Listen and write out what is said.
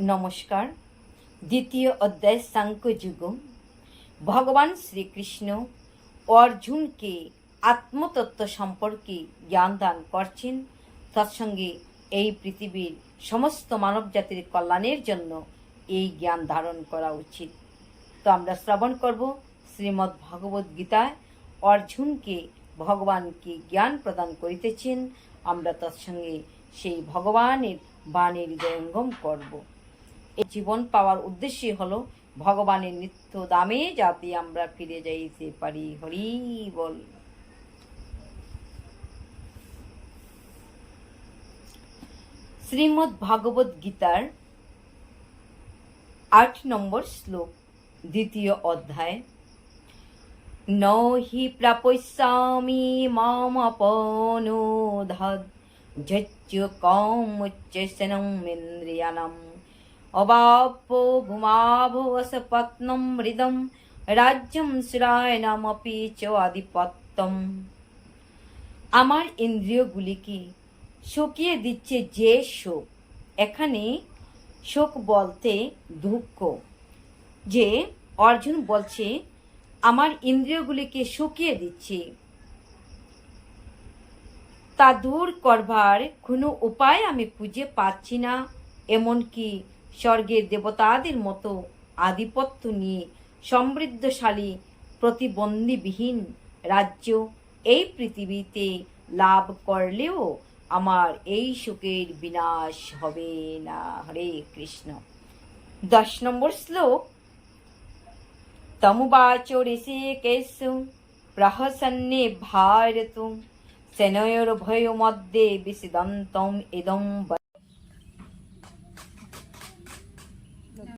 নমস্কার। দ্বিতীয় অধ্যায় সাংখ্যযুগ ভগবান শ্রীকৃষ্ণ অর্জুনকে আত্মতত্ত্ব সম্পর্কে জ্ঞান দান করছেন। তৎসঙ্গে এই পৃথিবীর সমস্ত মানব জাতির কল্যাণের জন্য এই জ্ঞান ধারণ করা উচিত। তো আমরা শ্রবণ করব শ্রীমদ্ ভগবদ গীতায়। অর্জুনকে ভগবানকে জ্ঞান প্রদান করিতেছেন। আমরা তৎসঙ্গে সেই ভগবানের বাণীর জয়ঙ্গম করব। এই জীবন পাওয়ার উদ্দেশ্যই হলো ভগবানের নিত্য দামে যাতে আমরা ফিরে যাইতে পারি। হরি বল। শ্রীমদ্ ভাগবত গীতার আট নম্বর শ্লোক, দ্বিতীয় অধ্যায়। ন হি প্রাপস্যামি মামপনোধদ যচ্চ কৌমুচ্চসনমিন্দ্রিয়াণম অবাপ্পো ভুমাভুবসপত্নম মৃদম রাজ্যম শ্রায়ণমপি চ আধিপত্যম আমার ইন্দ্রিয়গুলিকে শুকিয়ে দিচ্ছে যে শোক, এখানে শোক বলতে দুঃখ। যে অর্জুন বলছে, আমার ইন্দ্রিয়গুলিকে শুকিয়ে দিচ্ছে। তা দূর করবার কোনো উপায় আমি খুঁজে পাচ্ছি না, এমনকি স্বর্গের দেবতাদের মতো আধিপত্য নিয়ে সমৃদ্ধশালী, প্রতিবন্ধীবিহীন রাজ্য এই পৃথিবীতে লাভ করলেও আমার এই সুখের বিনাশ হবে না। হরে কৃষ্ণ। দশ নম্বর শ্লোক। তমুবাচ ঋষিকেশ প্রহসন্নে ভারত। সেনয়োর্ভয় মধ্যে বিসিদন্তম ইদম